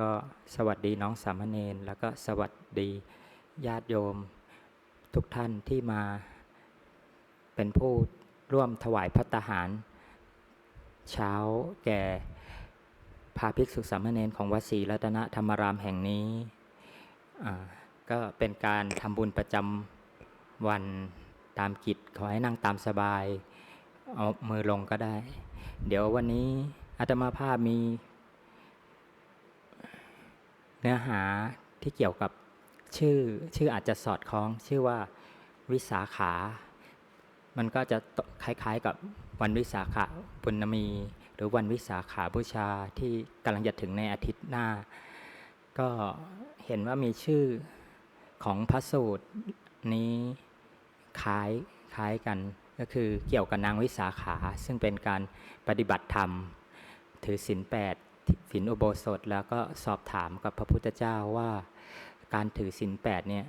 ก็สวัสดีน้องสามเณรแล้วก็สวัสดีญาติโยม ทุกท่านที่มาเป็นผู้ร่วมถวายพัตตาหาร เช้าแก่พาภิกษุสามเณรของวัดศรีรัตนธรรมรามแห่งนี้ก็เป็นการทำบุญประจำวันตามกิจขอให้นั่งตามสบาย เอามือลงก็ได้ เดี๋ยววันนี้อาตมาภาพมี เนื้อหาที่เกี่ยวกับชื่อชื่ออาจจะสอดคล้องชื่อว่าวิสาขา มันก็จะคล้ายๆกับวันวิสาขาปุณมี หรือวันวิสาขาบูชาที่กำลังจะถึงในอาทิตย์หน้า ก็เห็นว่ามีชื่อของพระสูตรนี้คล้ายคล้ายกันก็คือเกี่ยวกับนางวิสาขา ซึ่งเป็นการปฏิบัติธรรม ถือศีลแปด ศีลอุโบสถแล้วก็สอบถามกับพระพุทธเจ้าว่า การถือศีลแปดเนี่ย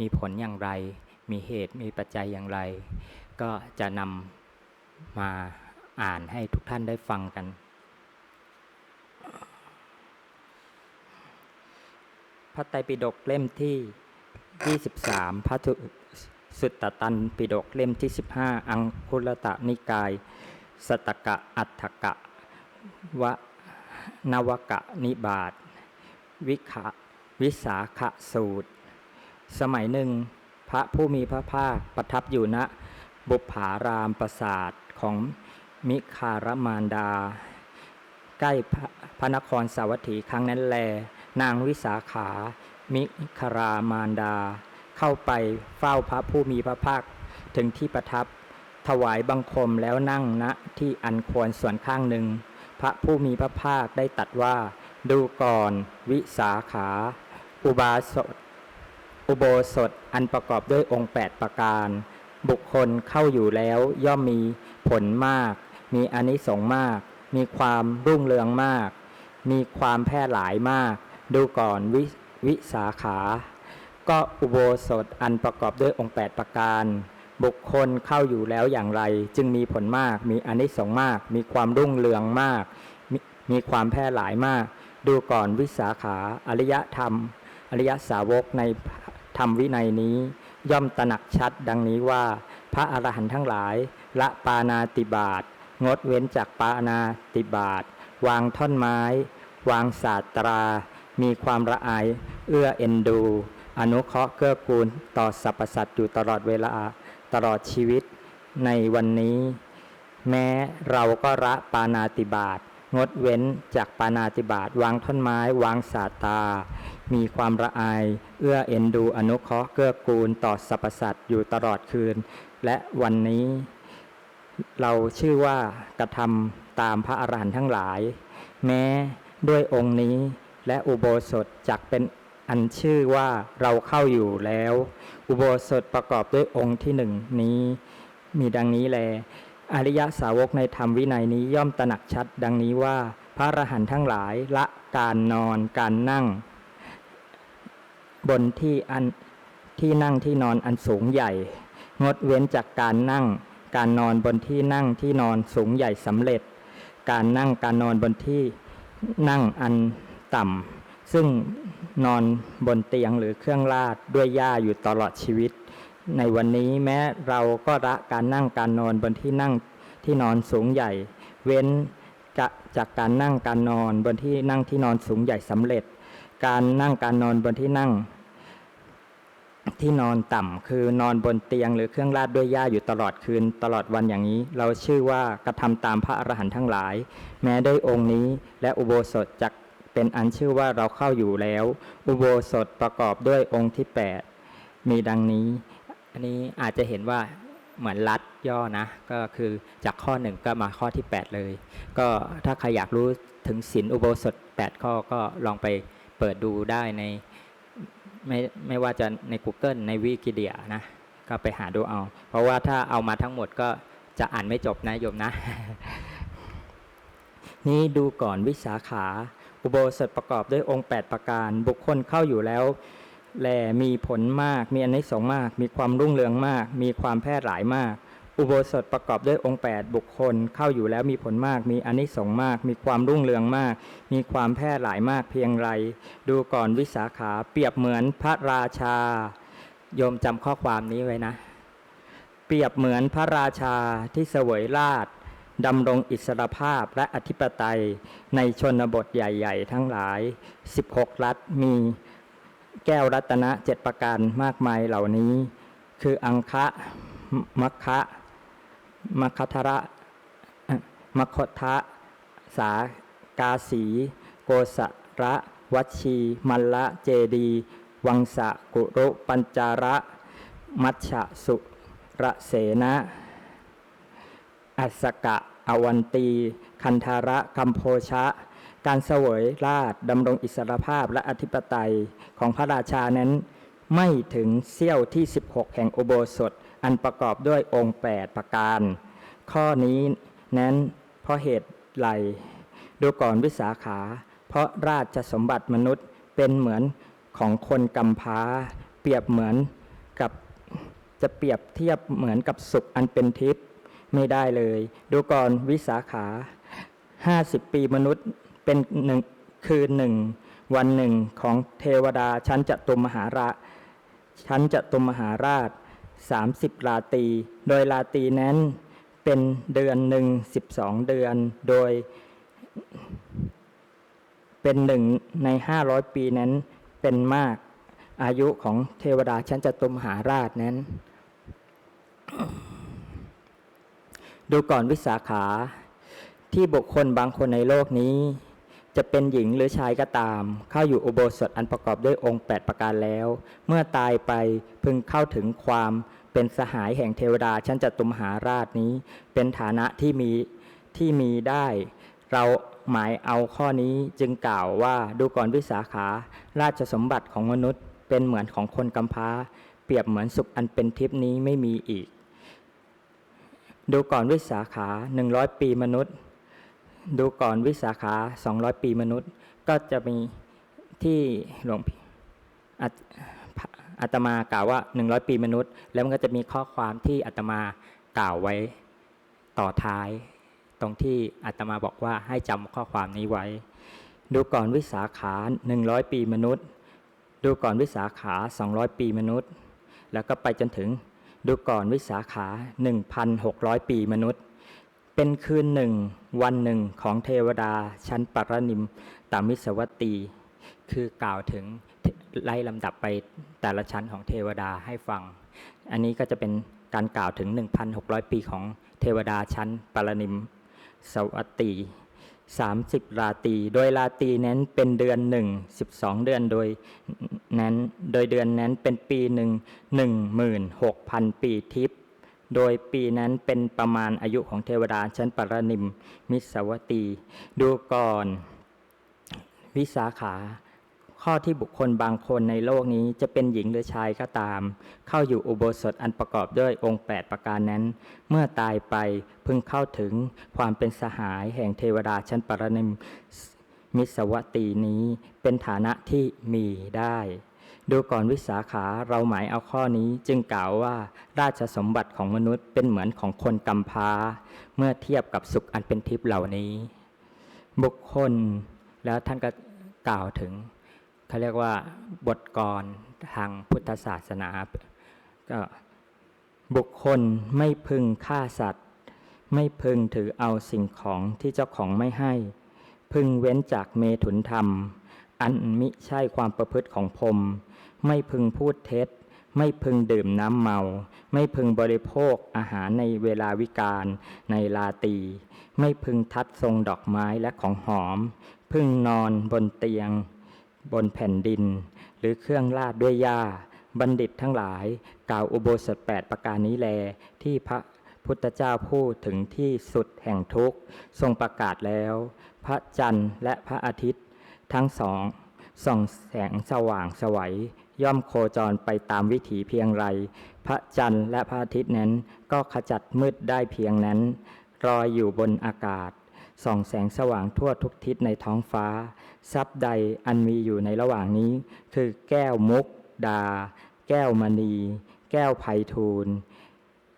มีผลอย่างไร มีเหตุมีปัจจัยอย่างไร ก็จะนำมาอ่านให้ทุกท่านได้ฟังกัน พระไตรปิฎกเล่มที่ 23 พระสุตตตันปิฎกเล่มที่ 15 อังคุลตะนิกาย สตกะอัฏฐกะวะ นวกะนิบาตวิขะวิสาขสูตร สมัยหนึ่ง พระผู้มีพระภาคประทับอยู่ณบุพารามปราสาทของมิคารมานดา ใกล้พระพระนครสาวัตถีครั้งนั้นแล นางวิสาขา มิคารามานดา เข้าไปเฝ้าพระผู้มีพระภาคถึงที่ประทับถวายบังคมแล้วนั่งณที่อันควรส่วนข้างหนึ่ง พระผู้มีพระภาคได้ตัดว่า ดูก่อนวิสาขา อุบาสกอุโบสถอันประกอบด้วยองค์ 8 ประการ บุคคลเข้าอยู่แล้วย่อมมีผลมาก มีอานิสงส์มาก มีความรุ่งเรืองมาก มีความแพร่หลายมาก ดูก่อนวิวิสาขา ก็อุโบสถอันประกอบด้วยองค์ 8 ประการ บุคคลเข้าอยู่แล้วอย่างไร จึงมีผลมาก มีอนิสงส์มาก มีความรุ่งเรืองมากมีมีความแพร่หลายมาก ดูก่อนวิสาขาอริยธรรม อริยสาวกในธรรมวินัยนี้ ย่อมตระหนักชัดดังนี้ว่า พระอรหันต์ทั้งหลาย ละปานาติบาตงดเว้นจากปานาติบาตวางท่อนไม้ วางศาสตรา มีความละอาย เอื้อเอ็นดู อนุเคราะห์เกื้อกูลต่อสรรพสัตว์อยู่ตลอดเวลา ตลอดชีวิตในวันนี้ แม้เราก็ละปานาติบาตงดเว้นจากปานาติบาตวางท่อนไม้ วางสาตา มีความละอาย เอื้อเอ็นดูอนุเคราะห์เกื้อกูลต่อสรรพสัตว์อยู่ตลอดคืน และวันนี้ เราชื่อว่ากระทำตามพระอรหันต์ทั้งหลาย แม้ด้วยองค์นี้และอุโบสถจักเป็น อันชื่อว่าเราเข้าอยู่แล้ว อุโบสถประกอบด้วยองค์ที่หนึ่งนี้ มีดังนี้แล อริยสาวกในธรรมวินัยนี้ย่อมตระหนักชัด ดังนี้ว่าพระอรหันต์ทั้งหลายละการนอนการนั่ง บนที่อันที่นั่งที่นอนอันสูงใหญ่ งดเว้นจากการนั่ง การนอนบนที่นั่งที่นอนสูงใหญ่สำเร็จ การนั่งการนอนบนที่นั่งอันต่ำซึ่ง นอนบนเตียงหรือเครื่องลาดด้วยหญ้าอยู่ตลอดชีวิต ในวันนี้แม้เราก็ละการนั่งการนอนบนที่นั่งที่นอนสูงใหญ่ เว้นจะจากการนั่งการนอนบนที่นั่งที่นอนสูงใหญ่สำเร็จ การนั่งการนอนบนที่นั่ง ที่นอนต่ำคือนอนบนเตียงหรือเครื่องราดด้วยหญ้าอยู่ตลอดคืนตลอดวันอย่างนี้ เราชื่อว่ากระทำตามพระอรหันต์ทั้งหลาย แม้ได้องค์นี้และอุโบสถจัก เป็นอันชื่อว่าเราเข้าอยู่แล้ว อุโบสถประกอบด้วยองค์ที่ 8 มีดังนี้ อันนี้อาจจะเห็นว่าเหมือนรัดย่อนะ ก็คือจากข้อหนึ่งก็มาข้อที่ 8 เลย ก็ถ้าใครอยากรู้ถึงศีลอุโบสถ 8 ข้อก็ลองไปเปิดดูได้ในไม่ไม่ว่าจะใน Google ในวิกิเดียนะ ก็ไปหาดูเอา เพราะว่าถ้าเอามาทั้งหมดก็จะอ่านไม่จบนะโยมนะ นี่ดูก่อนวิสาขา อุโบสถประกอบด้วยองค์ 8 ประการ บุคคลเข้าอยู่แล้ว แลมีผลมาก มีอนนิสงส์มาก มีความรุ่งเรืองมาก มีความแพร่หลายมาก อุโบสถประกอบด้วยองค์ 8 บุคคล เข้าอยู่แล้วมีผลมาก มีอานิสงส์มาก มีความรุ่งเรืองมาก มีความแพร่หลายมากเพียงไร ดูก่อนวิสาขาเปรียบเหมือนพระราชา โยมจำข้อความนี้ไว้นะ เปรียบเหมือนพระราชาที่เสวยราช ดำรงอิสรภาพและอธิปไตยในชนบทใหญ่ ๆ ทั้งหลาย 16 รัฐมีแก้วรัตนะเจ็ดประการมากมายเหล่านี้ คืออังคะมัคคะมัคคทระมัคคทะสากาสี โกสระวัชชีมัลละเจดี วังสะกุรุปัญจาระ มัชชะสุระเสนะ อัสกะ อวันตี คันธาระกัมโพชะ การเสวยราชดำรงอิสรภาพและอธิปไตยของพระราชานั้น ไม่ถึงเสี้ยวที่ 16 แห่งอุโบสถ อันประกอบด้วยองค์ 8 ประการ ข้อนี้นั้นเพราะเหตุไรดูก่อนวิสาขา เพราะราชสมบัติมนุษย์เป็นเหมือนของคนกำพร้า เปรียบเหมือนกับจะเปรียบเทียบเหมือนกับสุขอันเป็นทิพย์ ไม่ได้เลย ดูก่อนวิสาขา50ปีมนุษย์เป็นหนึ่งคืนหนึ่ง วันหนึ่งของเทวดาชั้นจตุมหาราชั้นจตุมหาราช30ราตี โดยราตีนั้นเป็นเดือนหนึ่ง12เดือน โดย เป็นหนึ่งใน500ปีนั้นเป็นมากอายุของเทวดาชั้นจตุมหาราชนั้น ดูก่อนวิสาขา ที่บุคคลบางคนในโลกนี้ จะเป็นหญิงหรือชายก็ตาม เข้าอยู่อุโบสถอันประกอบด้วยองค์ 8 ประการแล้ว เมื่อตายไปพึงเข้าถึงความเป็นสหายแห่งเทวดาชั้นจตุมหาราชนี้ เป็นฐานะที่มีที่มีได้ เราหมายเอาข้อนี้จึงกล่าวว่าดูก่อนวิสาขา ราชสมบัติของมนุษย์เป็นเหมือนของคนกำพร้า เปรียบเหมือนสุขอันเป็นทิพนี้ไม่มีอีก ดูก่อนวิสาขาหนึ่งร้อยปีมนุษย์ ดูก่อนวิสาขาสองร้อยปีมนุษย์ ก็จะมีที่หลวงพี่อาตมากล่าวว่าหนึ่งร้อยปีมนุษย์ แล้วมันก็จะมีข้อความที่อาตมากล่าวไว้ต่อท้าย ตรงที่อาตมาบอกว่าให้จำข้อความนี้ไว้ ดูก่อนวิสาขาหนึ่งร้อยปีมนุษย์ ดูก่อนวิสาขาสองร้อยปีมนุษย์ แล้วก็ไปจนถึง ดูก่อนวิสาขา 1,600 ปีมนุษย์ เป็นคืนหนึ่ง วันหนึ่งของเทวดาชั้นปรนิมตามิสวัตตี คือกล่าวถึงไล่ลำดับไปแต่ละชั้นของเทวดาให้ฟัง อันนี้ก็จะเป็นการกล่าวถึง 1,600 ปีของเทวดาชั้นปรนิมสวัตตี 30 ราตรี โดยราตรีนั้นเป็นเดือนหนึ่ง12เดือนโดยนั้น โดยเดือนนั้นเป็นปีหนึ่ง16,000ปีทิพย์โดยปีนั้นเป็นประมาณอายุของเทวดาชั้นปรนิมมิสวัตตี ดูก่อน วิสาขา ข้อที่บุคคลบางคนในโลกนี้จะเป็นหญิงหรือชายก็ตาม เข้าอยู่อุโบสถอันประกอบด้วยองค์ 8 ประการนั้น เมื่อตายไปพึงเข้าถึงความเป็นสหายแห่งเทวดาชั้นปรนิมมิสวัตตีนี้เป็นฐานะที่มีได้ ดูก่อนวิสาขาเราหมายเอาข้อนี้จึงกล่าวว่าราชสมบัติของมนุษย์เป็นเหมือนของคนกำพร้า เมื่อเทียบกับสุขอันเป็นทิพย์เหล่านี้ บุคคลแล้วท่านก็กล่าวถึง เขาเรียกว่าบทกรทางพุทธศาสนาก็บุคคลไม่พึงฆ่าสัตว์ ไม่พึงถือเอาสิ่งของที่เจ้าของไม่ให้ พึงเว้นจากเมถุนธรรม อันมิใช่ความประพฤติของพรมไม่พึงพูดเท็จ ไม่พึงดื่มน้ำเมา ไม่พึงบริโภคอาหารในเวลาวิกาลในลาตี ไม่พึงทัดทรงดอกไม้และของหอม พึงนอนบนเตียง บนแผ่นดิน หรือเครื่องลาดด้วยหญ้า บัณฑิตทั้งหลาย กล่าวอุโบสถแปดประการนี้แล ที่พระพุทธเจ้าพูดถึงที่สุดแห่งทุกข์ทรงประกาศแล้ว พระจันทร์และพระอาทิตย์ ทั้งสองส่องแสงสว่างสวัยย่อมโคจรไปตามวิถีเพียงไร พระจันทร์และพระอาทิตย์นั้นก็ขจัดมืดได้เพียงนั้นลอยอยู่บนอากาศ ส่องแสงสว่างทั่วทุกทิศในท้องฟ้า ทรัพย์ใดอันมีอยู่ในระหว่างนี้ คือแก้วมุก ดา แก้วมณี แก้วไพฑูรย์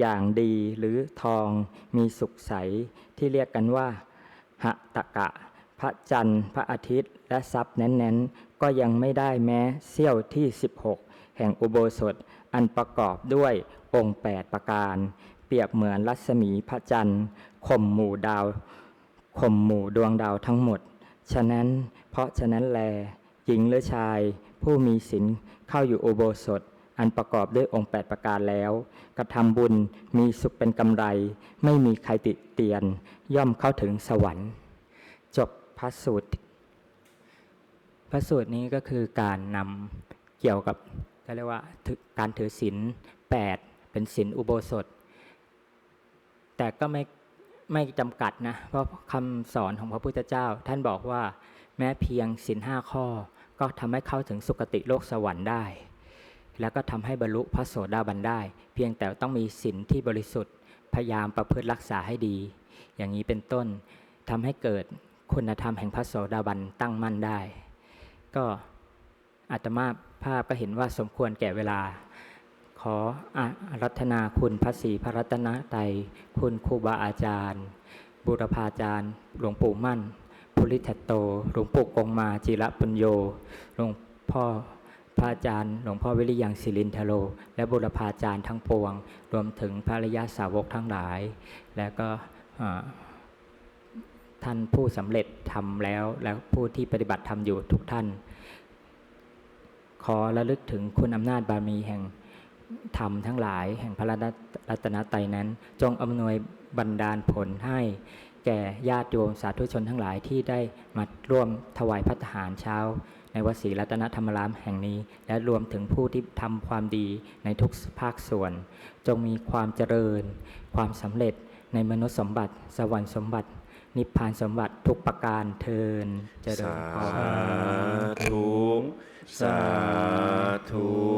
อย่างดีหรือทองมีสุขใส ที่เรียกกันว่าหะตะกะ พระจันทร์ พระอาทิตย์ และทรัพย์นั้นๆ ก็ยังไม่ได้แม้เสี้ยวที่ 16 แห่งอุโบสถ อันประกอบด้วยองค์ 8 ประการ เปรียบเหมือนรัศมีพระจันทร์ข่มหมู่ดาว ข่มหมู่ดวงดาวทั้งหมด ฉะนั้นเพราะฉะนั้นแล หญิงหรือชาย ผู้มีศีลเข้าอยู่อุโบสถ อันประกอบด้วยองค์ 8 ประการแล้ว กระทำบุญมีสุขเป็นกำไร ไม่มีใครติเตียน ย่อมเข้าถึงสวรรค์ จบพระสูตรพระสูตรนี้ก็คือการนำเกี่ยวกับก็เรียกว่าการถือศีลแปดเป็นศีลอุโบสถ แต่ก็ไม่ ไม่จำกัดนะ เพราะคำสอนของพระพุทธเจ้า ท่านบอกว่าแม้เพียงศีลห้าข้อ ก็ทำให้เข้าถึงสุคติโลกสวรรค์ได้ แล้วก็ทำให้บรรลุพระโสดาบันได้ เพียงแต่ต้องมีศีลที่บริสุทธิ์ พยายามประพฤติรักษาให้ดี อย่างนี้เป็นต้นทำให้เกิดคุณธรรมแห่งพระโสดาบันตั้งมั่นได้ ก็อาตมาภาพก็เห็นว่าสมควรแก่เวลา ขออารัธนาคุณพระศรีพระรัตนตรัยคุณครูบาอาจารย์ บุรพาจารย์ หลวงปู่มั่นภูริทัตโต หลวงปู่กงมาจิระปุญโย หลวงพ่อพระอาจารย์ หลวงพ่อวิริยังศิรินทโล และบุรพาจารย์ทั้งปวง รวมถึงพระอริยสาวกทั้งหลาย และก็ท่านผู้สำเร็จทำแล้ว แล้วผู้ที่ปฏิบัติทำอยู่ทุกท่าน ขอระลึกถึงคุณอำนาจบารมีแห่ง ธรรมทั้งหลายแห่งพระรัตนตรัยนั้น จงอำนวยบันดาลผลให้ แก่ญาติโยมสาธุชนทั้งหลายที่ได้มาร่วมถวายพัฒหารเช้า ในวัดศรีรัตนธรรมรามแห่งนี้ และรวมถึงผู้ที่ทำความดีในทุกภาคส่วน จงมีความเจริญ ความสำเร็จในมนุษย์สมบัติ สวรรค์สมบัติ นิพพานสมบัติทุกประการเทินเจริญพรสาธุ สาธุ